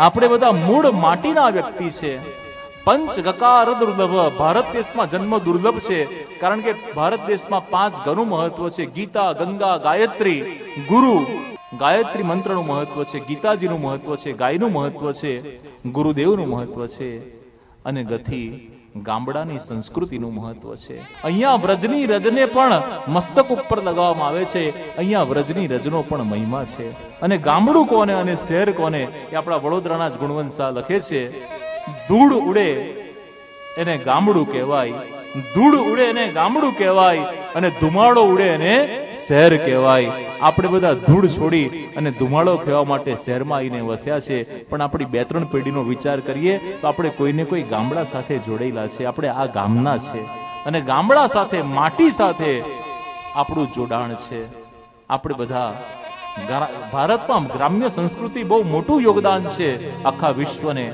આપણે બધા મૂળ માટીના વ્યક્તિ છે. પંચ ગકાર દુર્લભ, ભારત દેશમાં જન્મ દુર્લભ છે. કારણ કે ભારત દેશમાં પાંચ ઘણું મહત્વ છે. ગીતા, ગંગા, ગાયત્રી, ગુરુ. ગાયત્રી મંત્રનું મહત્વ છે, ગીતાજીનું મહત્વ છે, ગાયનું મહત્વ છે, ગુરુદેવનું મહત્વ છે અને ગથી ગામડાની સંસ્કૃતિનું મહત્વ છે. અહીંયા વ્રજની રજને પણ મસ્તક ઉપર લગાવવામાં આવે છે. અહીંયા વ્રજની રજનો પણ મહિમા છે. અને ગામડું કોને અને શહેર કોને એ આપણા વડોદરાના જ ગુણવંત શાહ લખે છે. ધૂળ ઉડે એને ગામડું કહેવાય. ધૂળ ઉડે એને ગામડું કહેવાય. અને ધુમાડો ઉડે એને શહેર કહેવાય. આપણે બધા ધૂળ છોડી અને ધુમાડો કહેવા માટે શહેરમાં આવીને વસ્યા છે. પણ આપણી બે ત્રણ પેઢીનો વિચાર કરીએ તો આપણે કોઈને કોઈ ગામડા સાથે જોડાયેલા છે. આપણે આ ગામના છે. અને ગામડા સાથે, માટી સાથે આપણું જોડાણ છે. આપણે બધા ભારતમાં ગ્રામ્ય સંસ્કૃતિ બહુ મોટું યોગદાન છે. આખા વિશ્વને